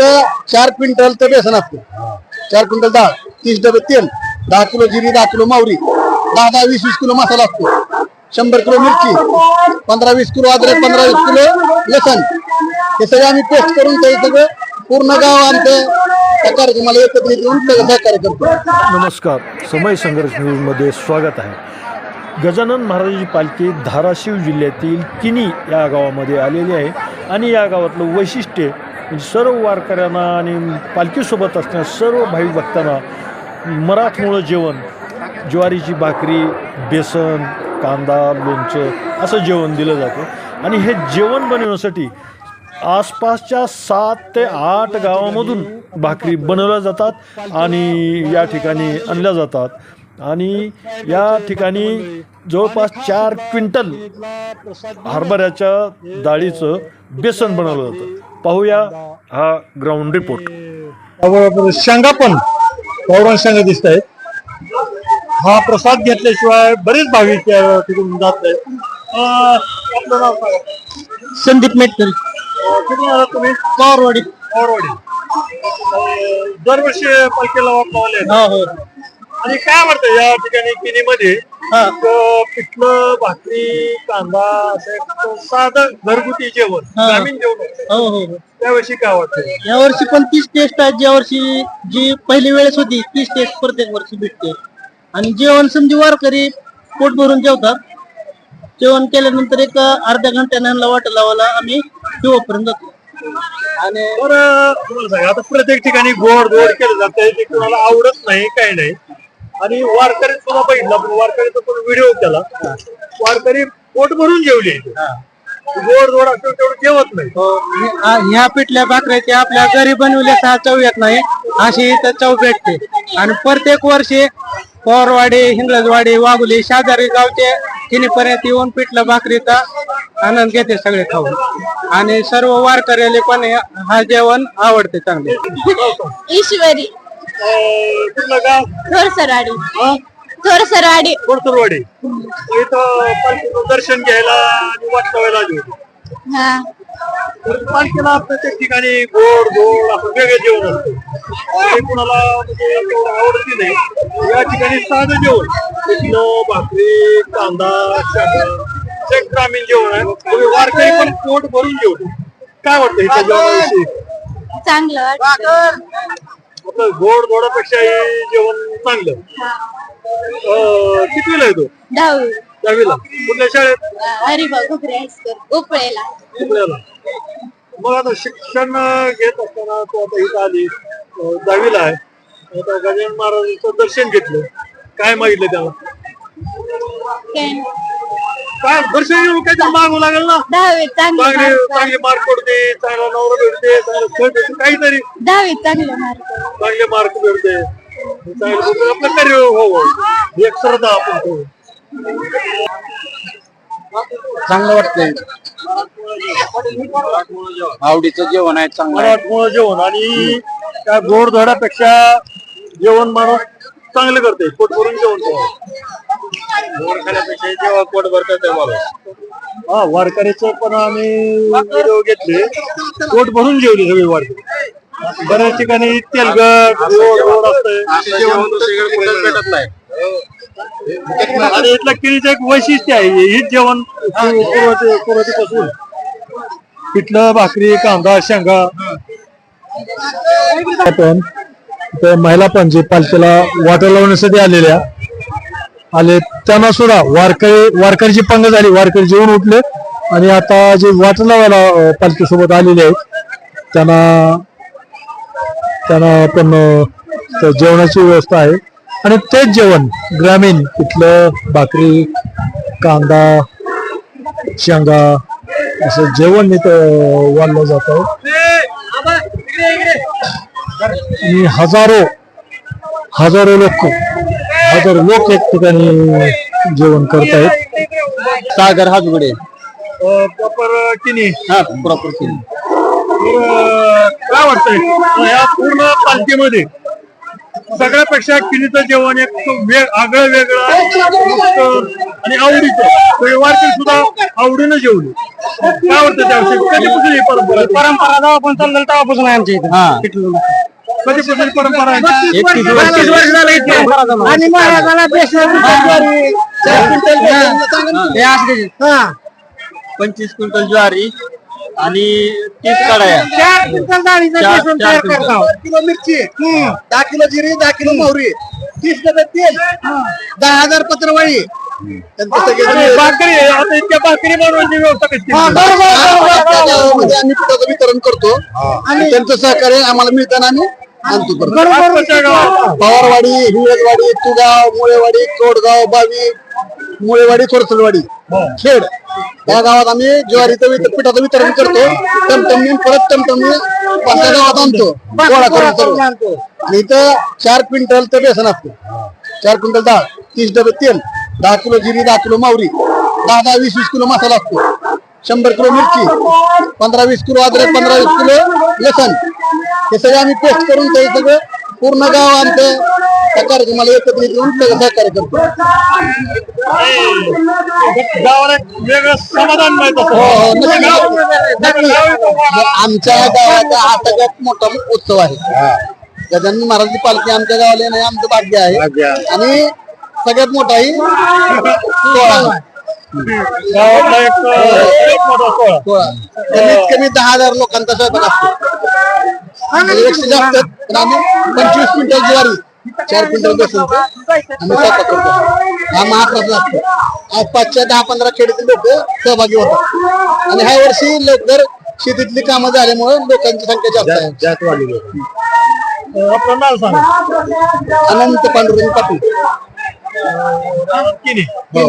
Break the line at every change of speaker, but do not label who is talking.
तर चार क्विंटल तर बेसन असते. चार क्विंटल डाळ तीस डबे तेल दहा किलो जिरी दहा किलो मावरी दहा दहा वीस वीस किलो मसाला असतो. शंभर किलो मिरची पंधरा वीस किलो अद्रक पंधरा वीस किलो लसण. हे सगळं आम्ही पेस्ट करून ते सगळं पूर्ण गाव आमचं त्या कार्यक्रमाला एकत्रित येऊन सगळं सहकार्य करतो.
नमस्कार. समय संघर्ष न्यूजमध्ये स्वागत आहे. गजानन महाराजांची पालखी धाराशिव जिल्ह्यातील किनी या गावामध्ये आलेली आहे आणि या गावातलं वैशिष्ट्य म्हणजे सर्व वारकऱ्यांना आणि पालखीसोबत असणाऱ्या सर्व भाविक भक्तांना मराठमोळं जेवण ज्वारीची भाकरी बेसन कांदा लोणचं असं जेवण दिलं जातं. आणि हे जेवण बनवण्यासाठी आसपासच्या सात ते आठ गावामधून भाकरी बनवल्या जातात आणि या ठिकाणी आणल्या जातात. आणि या ठिकाणी जवळपास चार क्विंटल हरभऱ्याच्या डाळीचं बेसन बनवलं जातं. पाहूया हा ग्राउंड रिपोर्ट
शेंगा पण गावरान शेंगा दिसत आहेत. हा प्रसाद घेतल्याशिवाय बरेच भाविक त्या तिकडून जात आहेत.
संदीप मेटकर.
तुम्ही?
पवारवाडी
पवारवाडी दरवर्षी पालखीला लावले
हो हो.
आणि काय वाटतं या ठिकाणी किनीमध्ये? पिठलं भाकरी कांदा असं साधं घरगुती जेवण
हा.
ग्रामीण जेवण.
हो हो
त्याविषयी काय वाटतं?
या वर्षी पण तीच टेस्ट आहे ज्या वर्षी जी पहिली वेळेस होती तीच टेस्ट प्रत्येक वर्षी भेटते. आणि जेवण समजी वारकरी पोट भरून जेवतात. जेवण केल्यानंतर एक अर्ध्या घंट्यानं ह्यांना वाट लावायला आम्ही शिवपर्यंत जातो. आणि
बरं तुम्हाला सांगा आता प्रत्येक ठिकाणी गोड गोड केलं जातंय ते कोणाला आवडत नाही काही नाही. आणि वारकरी सुद्धा बघितला आपण वारकरीचा पण व्हिडिओ केला. वारकरी पोट भरून जेवले. गोड गोड असं तेवढं जेवत नाही.
आ- ह्या पिठल्या भाकऱ्याची आपल्या घरी बनवल्याचा चव येत नाही. अशी इथं चव भेटते. आणि प्रत्येक वर्षी पवारवाडी हिंगळजवाडी वाघुली शेजारी गावचे किनीपर्यंत येऊन पिठलं भाकरीचा आनंद घेते सगळे खाऊन. आणि सर्व वारकऱ्याले पण हे- हा जेवण आवडते चांगले.
ईश्वरी.
अं, कुठलं गाव?
थोरसरवाडी थोरसरवाडी
कोडतरवाडी. इथं पालखीचं दर्शन घ्यायला आणि वाट लावायला आली होती
हा.
तर पालखीला प्रत्येक ठिकाणी गोड गोड असं वेगळं जेवण असतं. ते कुणाला म्हणजे एवढं आवडती नाही. या ठिकाणी साधं जेवण. पिठलं भाकरी कांदा शाका जे ग्रामीण जेवण आहे. तुम्ही वारकरी पण पोट भरून जेवतो काय वाटतं इथं जेवणाविषयी?
चांगलं वाटतं.
आपलं गोड गोडापेक्षा हे जेवण चांगलं अं, कितवीला आहे तो?
दहावी.
दहावीला. कुठल्या शाळेत?
हरिभाऊ घुगरे हायस्कूल उपळेला
आपल्याला मग आता शिक्षण घेत असताना तू आता इथं आली अं, दहावीला आहे. आता गजानन महाराजांचं दर्शन घेतलं. काय मागितलं त्याला?
काय?
काय दर्शन घेऊन काहीतरी मागू लागेल ना?
दहावी चांगले
चांगले
मार्क
चांगले मार्क पडते चांगला नवरा भेटते चांगलं स्थळ भेटते काहीतरी.
दहावी चांगले मार्क.
चांगले मार्क भेटते. आपलं कार्य हो ही एक श्रद्धा आपण ठेवू.
चांगलं वाटतंय. आवडीचं जेवण आहे चांगलं
मराठमोळं जेवण आणि त्या गोडधोडापेक्षा जेवण माणूस चांगलं करते पोट भरून जेवण गोड खाण्यापेक्षा जेव्हा पोट भरत माणूस हा वारकरीचं पण आम्ही व्हिडिओ घेतले. पोट भरून जेवले सगळे वारकरी. बऱ्याच ठिकाणी तेलगट गोड गोड असतंय. जेवण भेटत नाही. आणि इथलं केळीचं एक वैशिष्ट्य आहे हेच जेवण. सुरुवातीपासून पिठलं भाकरी कांदा शेंगा. आपण ते महिला पण जे पालखीला वाटर लावण्यासाठी आलेल्या आले त्यांना सुद्धा वारकरी वारकरीची पंग झाली. वारकरी जेवण उठले आणि आता जे वाटर लावायला पालखी सोबत आलेले आहेत त्यांना त्यांना पण जेवणाची व्यवस्था आहे. आणि तेच जेवण ग्रामीण तिथलं भाकरी कांदा शेंगा असं जेवण इथं वाढलं जात आणि हजारो हजारो लोक हजारो लोक एक ठिकाणी जेवण करतायत
सागर हातगुडे.
प्रॉपर किनी.
हा प्रॉपर
काय वाटतंय? या पूर्ण पालखीमध्ये सगळ्यापेक्षा किनीचं जेवण एक वेग आगळं वेगळं आणि आवडीचं. वारकरी सुद्धा आवडीनं जेवले. काय वाटतं त्याविषयी? कधीपासून ही परंपरा?
परंपरा जेव्हापासून चाललेलं तेव्हापासून आहे आमच्या इथं.
कधीपासून ही परंपरा आहे.
आणि महाराजाला हे.
पंचवीस क्विंटल ज्वारी. आणि तीस कडाया
चार क्विंटल डाळीचं
चार-
बेसन
चार
तयार
क्विंटल.
करतो
किलो मिरची दहा किलो जिरी दहा किलो मोहरी तीस डबे तेल दहा हजार पत्रवाळी त्यांचं सगळे
भाकरी आता इतक्या भाकरी बनवायची व्यवस्था कशी?
आम्ही पिठाचं वितरण करतो. आणि त्यांचं सहकार्य आम्हाला मिळताना आम्ही आणतो. परत.
आसपासच्या गावात
पवारवाडी हिवळवाडी तुगाव मुळेवाडी कोडगाव बावी मुळेवाडी थोरसलवाडी खेड. या गावात आम्ही ज्वारीचं वित- पिठाचं वितरण करतो. टमटमी परत टमटमी पाचव्या गावात आणतो. गोळा करून सर्व आणि इथं चार क्विंटल तर बेसन असतो. चार क्विंटल डाळ तीस डबे तेल दहा किलो जिरी दहा किलो मावरी दहा दहा वीस वीस किलो मसाला असतो. शंभर किलो मिरची पंधरा वीस किलो अद्रक पंधरा वीस किलो लसण. हे सगळं आम्ही पेस्ट करून ते सगळं पूर्ण गाव आमचं त्या कार्यक्रमाला एकत्रित येऊन सगळं सहकार्य करतो.
गावाला एक वेगळं समाधान मिळतं
हो, हो, नक्की. नक्की. आमच्या गावाचा हा सगळ्यात मोठा उत्सव आहे. गजानन महाराजची पालखी आमच्या गावाला येणं हे आमचं भाग्य आहे. आणि सगळ्यात मोठा ही सोहळा. आहे.
गावातला एक अं, एक मोठा सोहळा.
सोहळा. कमीत कमी दहा हजार लोकांचा स्वयंपाक असतो. आणि एकशे जास्त पण आम्ही पंचवीस क्विंटल ज्वारी चार क्विंटल बेसन आम्ही स्वयंपाक करतो हा महाप्रसाद असतो आसपासच्या दहा पंधरा खेड्यातील लोक सहभागी होतात. आणि ह्या वर्षी लवकर शेतीतली कामं झाल्यामुळे लोकांची संख्या जास्त आहे.
जास्त वाढलेली
अं, आपलं नाव सांगा.
अनंत पांडुरंग पाटील.
किनी
हो.